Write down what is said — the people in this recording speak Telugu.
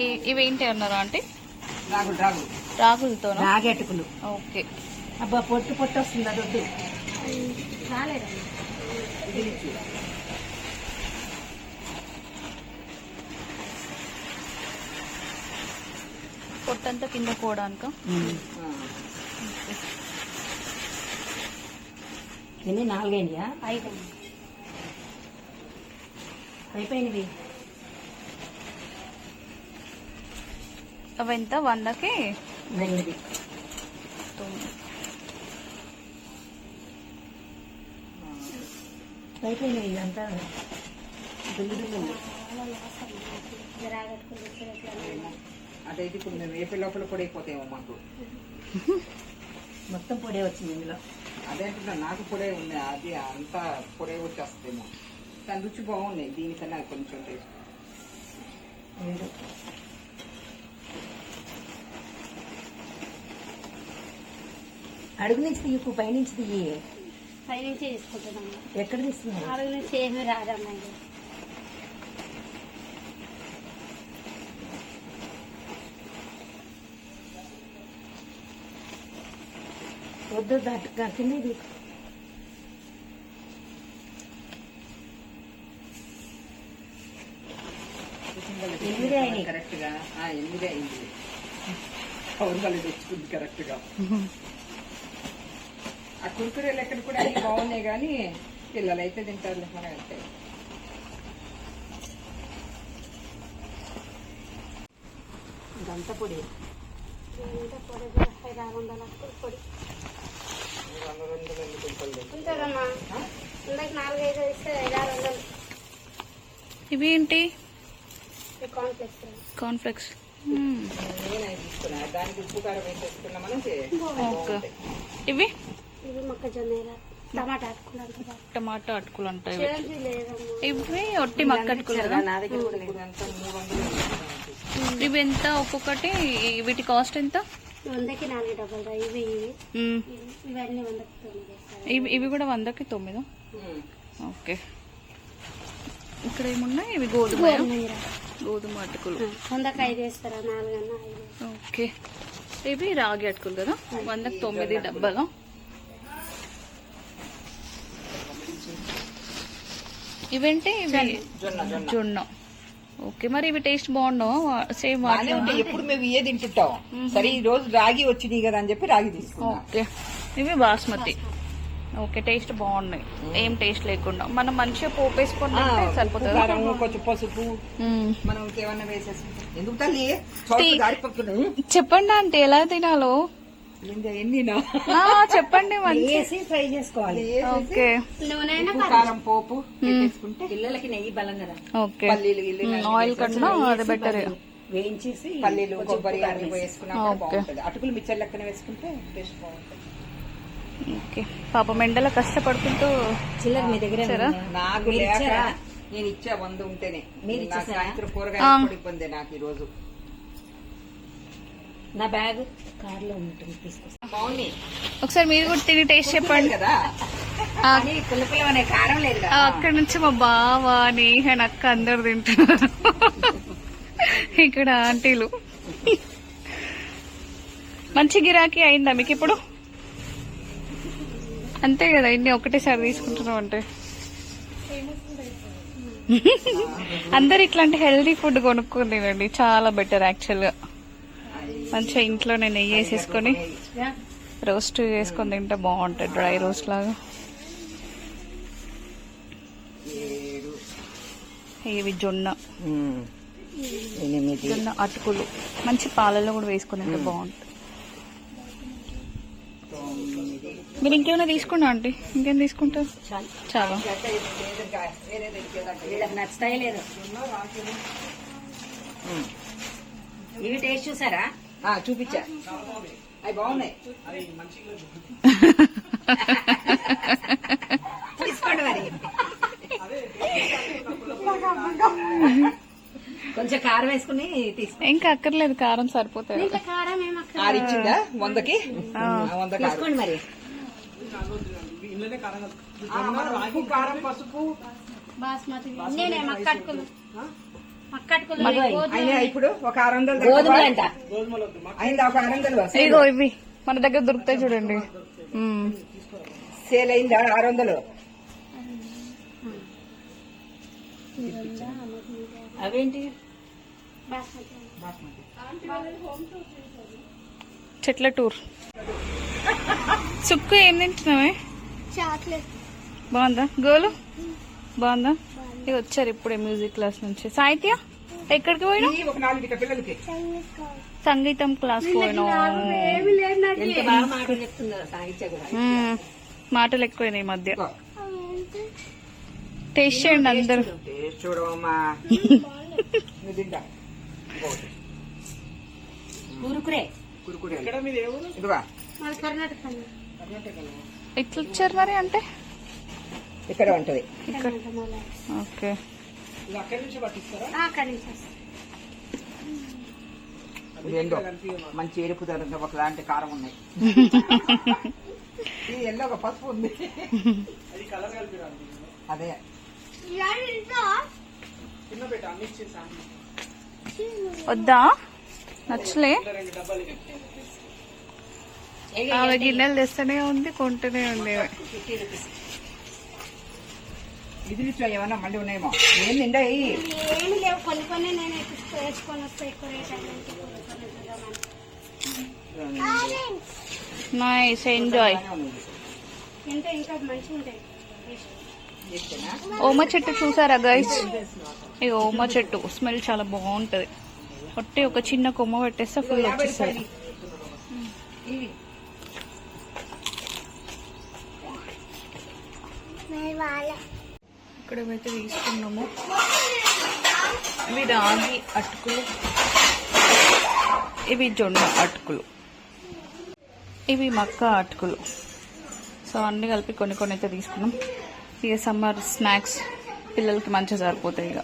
ఇ- ఇవేంటి అన్నారా అంటే రాగులు రాగులు. రాగులతోనా? రాగెట్టుకులు ఓకే. అబ్బా పొట్టు పొట్టు వస్తుంది ఇచ్చి. పొట్టంతా కింద పోవడానిక. ఎన్ని? నాలుగైనయా? ఐదమ్మా అయిపోయినవి అవెంత వందకి తొమ్మిది అయిపోయినవి ఇదంతా అదైతే ఇప్పుడు మేము వేపే లోపల కూడా అయిపోతాయేమో మాకు. మొత్తం పొడే వచ్చింది ఇందులో. అదే అంటున్నా నాకు పొడే ఉంది. అది అంతా పొడే వచ్చేస్తుందేమో. కానీ రుచి బాగున్నాయి. దీనికన్నా కొంచెం టేస్ట్. అడుగు నుంచి తీయకు పైనుంచి తీయి. పైనుంచి ఎక్కడ తీస్తున్నావు అడుగు నుంచి ఏమీ వద్దు దట్టు కింద ఎనిమిది అయినాయి కరెక్ట్గా ఎనిమిది అయింది? పవన్ వాళ్ళు తెచ్చుకుంది కరెక్ట్గా ఆ కుర్కురేలు ఎక్కడ కూడా అన్ని బాగున్నాయి కానీ పిల్లలు అయితే తింటారు మనం అయితే. ఇదంతా పొడి. ఎంత పొడి కూడా ఐదు ఆరు వందల పొడి. ఉంటుందమ్మా ఇందాక నాలుగైదు ఇస్తే ఐదు ఆరు వందలు. ఇవి ఏంటి? కాన్ఫ్లెక్స్ ఇవి? మొక్కజొన్న టమాటా అటుకులు అంటాయి ఇవి. ఒట్టి మక్క అటుకులు ఇవి ఎంత ఒక్కొక్కటి? వీటి కాస్ట్ ఎంత? వందకి నాలుగు డబ్బులు ఇవి ఇవన్నీ వందకి తొమ్మిది ఇవి ఇవి కూడా వందకి తొమ్మిది. ఓకే. ఇక్కడ ఏమున్నాయి? ఇవి గోధుమ. గోధుమ అటుకులు. వందకి ఐదు వేస్తారా? నాలుగన్నా ఓకే. ఇవి రాగి అటుకులు కదా? వందకి తొమ్మిది డబ్బాలు ఇవేంటి? ఇవి జొన్న ఓకే మరి ఇవి టేస్ట్ బాగుండవు? సేమ్ బాగానే ఉంటాయి. ఎప్పుడు మేము ఇవే తింటుంటాం. సరే ఈ రోజు రాగి వచ్చినాయి కదా అని చెప్పి రాగి తీసుకున్నాం. ఓకే. ఇవి బాస్మతి. ఓకే టేస్ట్ బాగున్నాయి. ఏం టేస్ట్ లేకుండా. మనం మంచిగా పోపు వేసుకొని ఆ, తింటే ఉప్పు సరిపోతుంది కొంచెం పసుపు. మనం వేసేసుకుంటాం. ఎందుకు తల్లి? చెప్పండి అంటే ఎలా తినాలో? చెప్పండి వేసి ఫ్రై చేసుకోవాలి. ఓకే. నూనె ఉప్పు కారం పోపు వేసుకుంటే పిల్లలకి నెయ్యి బలం కదా. ఓకే. పల్లీలు ఆయిల్ కన్నా అది బెటర్ వేయించేసి పల్లీలు కొబ్బరి వేసుకున్నా. బాగుంటది. అటుకులు మిచ్చర్ లెక్కన వేసుకుంటే టేస్ట్ బాగుంటది. ఓకే. పాపం ఎండల కష్టపడుకుంటూ చిల్లర మీ దగ్గర. నాకు లేక నేను ఇచ్చా వంద ఉంటేనే? సాయంత్రం. కూరగాయలు కూడా ఇబ్బంది నాకు ఈ రోజు నా బ్యాగ్ కార్లో ఉంటుంది తీసుకొస్తా. బాగున్నాయి ఒకసారి మీరు కూడా తిని టేస్ట్ చెప్పండి. కదా? పుల్లగానే కారం లేదు అక్కడి నుంచి మా బావ నేహన్ అక్క అందరు తింటున్నారు. ఇక్కడ ఆంటీలు. మంచి గిరాకీ అయిందా మీకు ఇప్పుడు? అంతే కదా ఇన్ని ఒకటేసారి తీసుకుంటున్నాం అంటే. అందరు ఇట్లాంటి హెల్దీ ఫుడ్ కొనుక్కొని తినండి. చాలా బెటర్ యాక్చువల్గా మంచిగా ఇంట్లోనే నెయ్యి వేసేసుకొని రోస్ట్ చేసుకొని తింటే బాగుంటుంది డ్రై రోస్ట్ లాగా. ఇవి జొన్న. జొన్న అటుకులు. మంచి పాలలో కూడా వేసుకుని తింటే బాగుంటుంది. మీరు ఇంకేమైనా తీసుకున్నా ఆంటీ? ఇంకేం తీసుకుంటారు? చాలా. నచ్చుతాయి లేదు ఇవి టేస్ట్ చూసారా? చూపించా. అవి బాగున్నాయి. తీసుకోండి మరి. కొంచెం కారం వేసుకుని తీసుకో. ఇంకా అక్కర్లేదు కారం సరిపోతుంది ఇంత కారం ఇచ్చిందా వందకి? ఆ, వంద కారం. తీసుకోండి మరి. కారం పసుపు. బాస్మతి. నేనే అయినా ఇప్పుడు ఒక ఆరు వందలు గోధుమలు అంట. అయిందా ఒక ఆరు వందలు? ఇగో ఇవి మన దగ్గర దొరుకుతాయి చూడండి. సేల్ అయిందా ఆరు వందలు? అవేంటి? చెట్ల టూర్. సుక్కు ఏం తింటున్నావే? చాక్లెట్. బాగుందా? గోలు? బాగుందా? ఇక వచ్చారు ఇప్పుడే మ్యూజిక్ క్లాస్ నుంచి. సాహిత్య ఎక్కడికి పోయినా? ఈ ఒక నాలుగు ఇట్ట పిల్లలకి. సంగీతం క్లాస్ పోయినా. మాటలు ఎక్కువైనాయి ఈ మధ్య. టేస్ట్ చేయండి అందరు. ఎట్లా ఇచ్చారు మరి అంటే? ఇక్కడ ఉంటది. ఓకే. ఏందో మంచి ఎరుపు ధర ఒకలాంటి కారం ఉన్నాయి. ఇది ఎల్లో ఒక పసుపు ఉంది. అదే వద్దా? నచ్చలే. ఆమె గిన్నెలు తెస్తూనే ఉంది కొంటూనే ఉంది. ఇట్లా ఏమన్నా మళ్ళీ ఉన్నాయేమో? ఏం నిండా ఎయ్యి. ఏమి లేవు కొన్ని కొన్ని నేను ఎక్కిస్తూ వేసుకొని వస్తే ఎక్కువ రేట్ అనేది నైస్ ఎంజాయ్ ఇంకా మంచిగా ఉంటాయి? ఓమ చెట్టు చూసారా గైస్ ఈ ఓమ చెట్టు స్మెల్ చాలా బాగుంటది. ఒట్టి ఒక చిన్న కొమ్మ పెట్టేస్తే ఫుల్ వచ్చేస్తుంది. ఇవి. ఇక్కడ అయితే తీసుకున్నాము. ఇవి రాగి అటుకులు. ఇవి జొన్న అటుకులు. ఇవి మక్క అటుకులు. సో అన్ని కలిపి కొన్ని కొన్ని అయితే తీసుకున్నాం. ఇక సమ్మర్ స్నాక్స్ పిల్లలకి మంచిగా సరిపోతాయి ఇక.